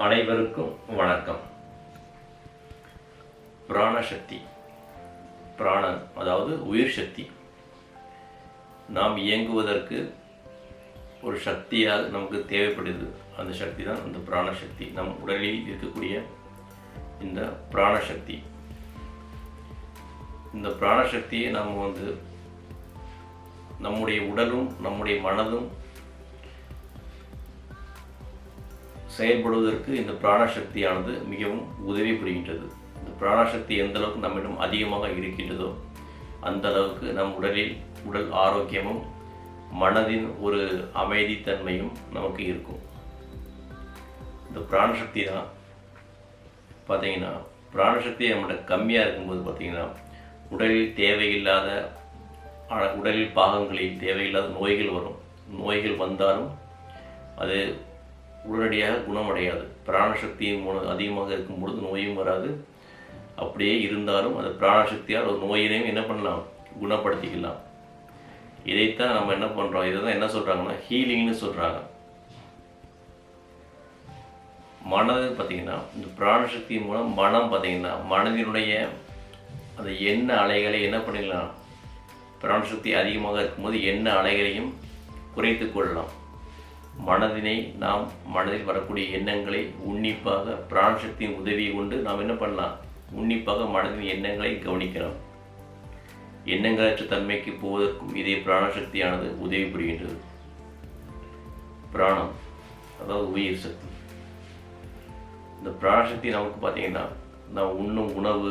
அனைவருக்கும் வணக்கம். பிராணசக்தி பிராணன் அதாவது உயிர் சக்தி. நாம் இயங்குவதற்கு ஒரு சக்தியாக நமக்கு தேவைப்படுது அந்த சக்தி தான் அந்த பிராணசக்தி. நம் உடலில் இருக்கக்கூடிய இந்த பிராணசக்தி. இந்த பிராணசக்தியை நாம் வந்து நம்முடைய உடலும் நம்முடைய மனதும் செயல்படுவதற்கு இந்த பிராணசக்தியானது மிகவும் உதவி புரிகின்றது இந்த பிராணசக்தி எந்த அளவுக்கு நம்மிடம் அதிகமாக இருக்கின்றதோ அந்த அளவுக்கு நம் உடலில் உடல் ஆரோக்கியமும் மனதின் ஒரு அமைதித்தன்மையும் நமக்கு இருக்கும். இந்த பிராணசக்தி தான் பார்த்தீங்கன்னா பிராணசக்தி நம்மகிட்ட கம்மியாக இருக்கும்போது பார்த்தீங்கன்னா உடலில் தேவையில்லாத உடலில் பாகங்களில் தேவையில்லாத நோய்கள் வரும். நோய்கள் வந்தாலும் அது உடனடியாக குணமடையாது. பிராணசக்தியும் மூலம் அதிகமாக இருக்கும் பொழுது நோயும் வராது. அப்படியே இருந்தாலும் அந்த பிராணசக்தியால் ஒரு நோயினையும் என்ன பண்ணலாம்? குணப்படுத்திக்கலாம். இதைத்தான் நம்ம என்ன பண்ணுறோம் இதை தான் என்ன சொல்கிறாங்கன்னா ஹீலிங்னு சொல்கிறாங்க மனது பார்த்திங்கன்னா இந்த பிராணசக்தி மூலம் மனம் பார்த்திங்கன்னா மனதினுடைய அந்த எண்ண அலைகளை என்ன பண்ணிடலாம்? பிராணசக்தி அதிகமாக இருக்கும்போது எண்ண அலைகளையும் குறைத்து கொள்ளலாம். மனதினை நாம் மனதில் வரக்கூடிய எண்ணங்களை உன்னிப்பாக பிராணசக்தியின் உதவியை கொண்டு நாம் என்ன பண்ணலாம்? உன்னிப்பாக மனதின் எண்ணங்களை கவனிக்கலாம் எண்ணங்களற்ற தன்மைக்கு போவதற்கும் இதே பிராணசக்தியானது உதவி புரிகின்றது பிராணம் அதாவது உயிர் சக்தி. இந்த பிராணசக்தி நமக்கு பார்த்தீங்கன்னா நாம் உண்ணும் உணவு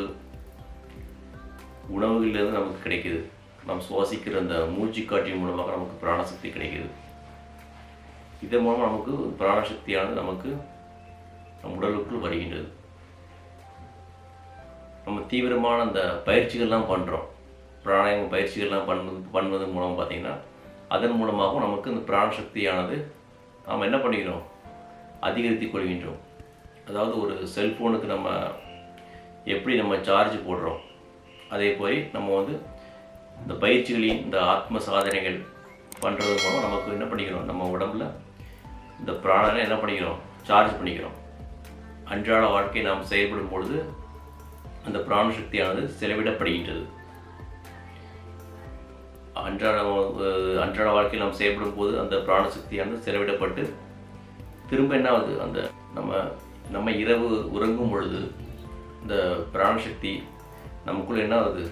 உணவுகளிலிருந்து நமக்கு கிடைக்குது. நாம் சுவாசிக்கிற அந்த மூச்சு காட்சி மூலமாக நமக்கு பிராணசக்தி கிடைக்கிது. இதன் மூலம் நமக்கு பிராணசக்தியானது நமக்கு நம் உடலுக்குள் வருகின்றது. நம்ம தீவிரமான அந்த பயிற்சிகள்லாம் பண்ணுறோம் பிராணாயம பயிற்சிகள்லாம் பண்ணுவது பண்ணுவதன் மூலம் பார்த்தீங்கன்னா அதன் மூலமாகவும் நமக்கு இந்த பிராணசக்தியானது நாம் என்ன பண்ணிக்கிறோம்? அதிகரித்து கொள்கின்றோம். அதாவது ஒரு செல்ஃபோனுக்கு நம்ம எப்படி நம்ம சார்ஜ் போடுறோம்? அதே போய் நம்ம வந்து இந்த பயிற்சிகளின் இந்த ஆத்ம சாதனைகள் பண்ணுறது மூலம் நமக்கு என்ன பண்ணிக்கிறோம்? நம்ம உடம்புல இந்த பிராணனை என்ன பண்ணிக்கிறோம்? சார்ஜ் பண்ணிக்கிறோம். அன்றாட வாழ்க்கை நாம் செயல்படும் பொழுது அந்த பிராண சக்தியானது செலவிடப்படுகின்றது. அன்றாட அன்றாட வாழ்க்கையில் நாம் செயல்படும் போது அந்த பிராணசக்தியானது செலவிடப்பட்டு திரும்ப என்ன ஆகுது? அந்த நம்ம நம்ம இரவு உறங்கும் பொழுது இந்த பிராணசக்தி நமக்குள்ள என்ன ஆகுது?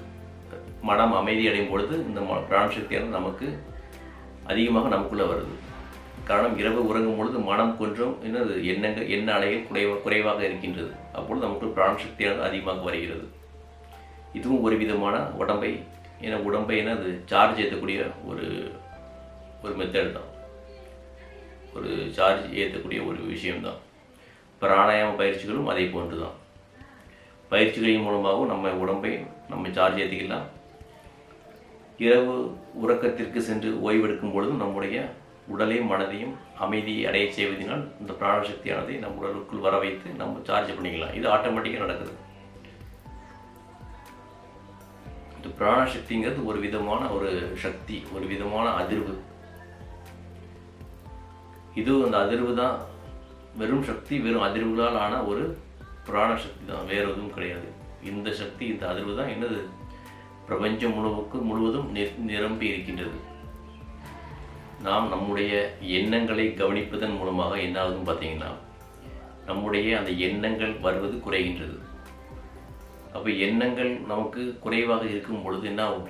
மனம் அமைதி அடையும் பொழுது இந்த ம- பிராணசக்தியானது நமக்கு அதிகமாக நமக்குள்ளே வருது. காரணம் இரவு உறங்கும் பொழுது மனம் கொஞ்சம் என்னது எண்ணங்கள் எண்ண அலைகள் குறைவா குறைவாக இருக்கின்றது. அப்பொழுது நமக்கு பிராணசக்தியானது அதிகமாக வருகிறது. இதுவும் ஒரு விதமான உடம்பை ஏன்னா உடம்பை என்னது சார்ஜ் ஏற்றக்கூடிய ஒரு ஒரு மெத்தட் தான். ஒரு சார்ஜ் ஏற்றக்கூடிய ஒரு விஷயம்தான். பிராணாயாம பயிற்சிகளும் அதே போன்று தான் பயிற்சிகளின் மூலமாகவும் நம்ம உடம்பை நம்ம சார்ஜ் ஏற்றிக்கலாம் இரவு உறக்கத்திற்கு சென்று ஓய்வெடுக்கும் பொழுதும் நம்முடைய உடலையும் மனதையும் அமைதியை அடைய செய்வதனால் இந்த பிராணசக்தியானதை நம் உடலுக்குள் வர வைத்து நம்ம சார்ஜ் பண்ணிக்கலாம். இது ஆட்டோமேட்டிக்காக நடக்குது. இந்த பிராணசக்திங்கிறது ஒரு விதமான ஒரு சக்தி ஒரு விதமான அதிர்வு. இது அந்த அதிர்வு தான். வெறும் சக்தி வெறும் அதிர்வுகளால் ஆன ஒரு பிராணசக்தி தான். வேறு எதுவும் கிடையாது. இந்த சக்தி இந்த அதிர்வு தான். என்னது? பிரபஞ்சம் முழுவுக்கு முழுவதும் நிரம்பி இருக்கின்றது. நாம் நம்முடைய எண்ணங்களை கவனிப்பதன் மூலமாக என்ன ஆகுதுன்னு பார்த்தீங்கன்னா நம்முடைய அந்த எண்ணங்கள் வருவது குறைகின்றது. அப்போ எண்ணங்கள் நமக்கு குறைவாக இருக்கும் பொழுது என்ன ஆகும்?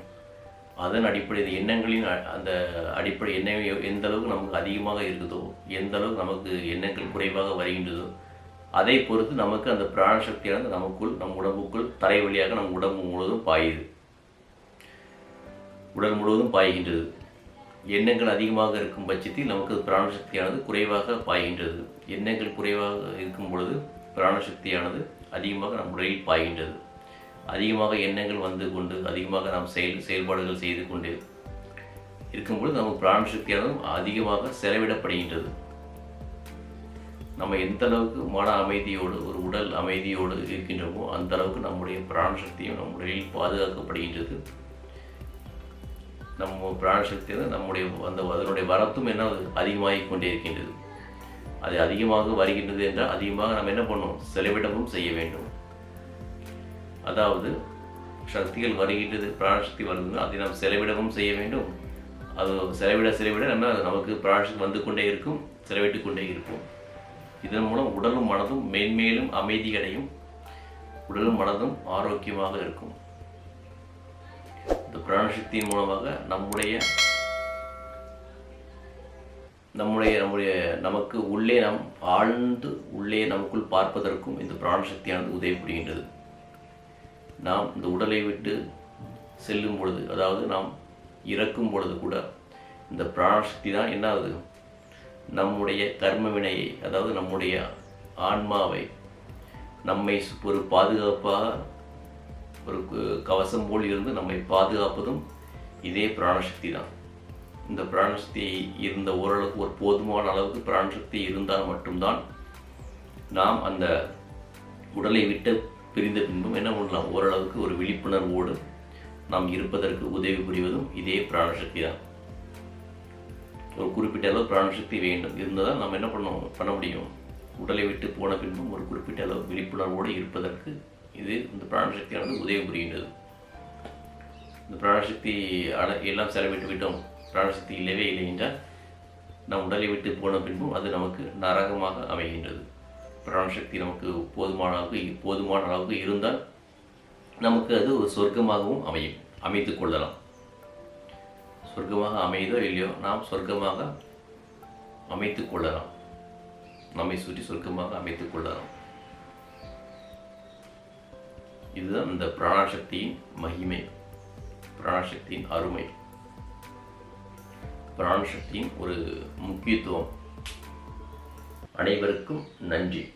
அதன் அடிப்படையில் எண்ணங்களின் அந்த அடிப்படை எண்ணம் எந்த அளவுக்கு நமக்கு அதிகமாக இருக்குதோ எந்த அளவுக்கு நமக்கு எண்ணங்கள் குறைவாக வருகின்றதோ அதை பொறுத்து நமக்கு அந்த பிராணசக்தியானது நமக்குள் நம் உடம்புக்குள் தரை வழியாக நம் உடம்பு முழுவதும் பாயுது. உடல் முழுவதும் பாய்கின்றது. எண்ணங்கள் அதிகமாக இருக்கும் பட்சத்தில் நமக்கு பிராணசக்தியானது குறைவாக பாய்கின்றது. எண்ணங்கள் குறைவாக இருக்கும் பொழுது பிராணசக்தியானது அதிகமாக நம் உடலில் பாய்கின்றது. அதிகமாக எண்ணங்கள் வந்து கொண்டு அதிகமாக நாம் செயல் செயல்பாடுகள் செய்து கொண்டு இருக்கும்பொழுது நமக்கு பிராணசக்தியானது அதிகமாக செலவிடப்படுகின்றது. நம்ம எந்த அளவுக்கு மன அமைதியோடு ஒரு உடல் அமைதியோடு இருக்கின்றோமோ அந்த அளவுக்கு நம்முடைய பிராணசக்தியும் நம் உடலில் பாதுகாக்கப்படுகின்றது. நம்ம பிராணசக்தியில் நம்முடைய அந்த அதனுடைய வரத்தும் என்ன ஆகுது? அதிகமாகிக் கொண்டே இருக்கின்றது. அது அதிகமாக வருகின்றது என்றால் அதிகமாக நம்ம என்ன பண்ணுவோம்? செலவிடவும் செய்ய வேண்டும். அதாவது சக்திகள் வருகின்றது பிராணசக்தி வருதுன்னா அதை நாம் செலவிடவும் செய்ய வேண்டும். அது செலவிட செலவிட நம்ம நமக்கு பிராணசக்தி வந்து கொண்டே இருக்கும் செலவிட்டு கொண்டே இருக்கும் இதன் மூலம் உடலும் மனதும் மேன்மேலும் அமைதி அடையும் உடலும் மனதும் ஆரோக்கியமாக இருக்கும். இந்த பிராணசக்தியின் மூலமாக நம்முடைய நம்முடைய நம்முடைய நமக்கு உள்ளே நாம் ஆழ்ந்து உள்ளே நமக்குள் பார்ப்பதற்கும் இந்த பிராணசக்தியானது உதவி புரிகின்றது நாம் இந்த உடலை விட்டு செல்லும் பொழுது அதாவது நாம் இறக்கும் பொழுது கூட இந்த பிராணசக்தி தான் என்ன ஆகுது நம்முடைய கர்ம வினையை அதாவது நம்முடைய ஆன்மாவை நம்மை சு- ஒரு பாதுகாப்பாக ஒரு கவசம் போல் இருந்து நம்மை பாதுகாப்பதும் இதே பிராணசக்தி தான். இந்த பிராணசக்தி இருந்த ஓரளவுக்கு ஒரு போதுமான அளவுக்கு பிராணசக்தி இருந்தால் மட்டும்தான் நாம் அந்த உடலை விட்டு பிரிந்த பின்பும் என்ன பண்ணலாம்? ஓரளவுக்கு ஒரு விழிப்புணர்வோடு நாம் இருப்பதற்கு உதவி புரிவதும் இதே பிராணசக்தி தான். ஒரு குறிப்பிட்ட அளவு பிராணசக்தி வேண்டும். இருந்தால் நாம் என்ன பண்ணோம் பண்ண முடியும். உடலை விட்டு போன பின்பும் ஒரு குறிப்பிட்ட அளவு விழிப்புணர்வோடு இருப்பதற்கு இது இந்த பிராணசக்தியானது உதவி புரிகின்றது இந்த பிராணசக்தி அட எல்லாம் செலவிட்டு விட்டோம். பிராணசக்தி இல்லவே இல்லை என்றால் நம் உடலை விட்டு போன பின்பும் அது நமக்கு நரகமாக அமைகின்றது. பிராணசக்தி நமக்கு போதுமான அளவுக்கு போதுமான அளவுக்கு இருந்தால் நமக்கு அது ஒரு சொர்க்கமாகவும் அமையும். அமைத்து கொள்ளலாம். சொர்க்கமாக அமையுதோ இல்லையோ நாம் சொர்க்கமாக அமைத்து கொள்ளலாம். நம்மை சுற்றி சொர்க்கமாக அமைத்து கொள்ளலாம். இதுதான் இந்த பிராணசக்தியின் மகிமை. பிராணசக்தியின் அருமை. பிராணசக்தியின் ஒரு முக்கியத்துவம். அனைவருக்கும் நன்றி.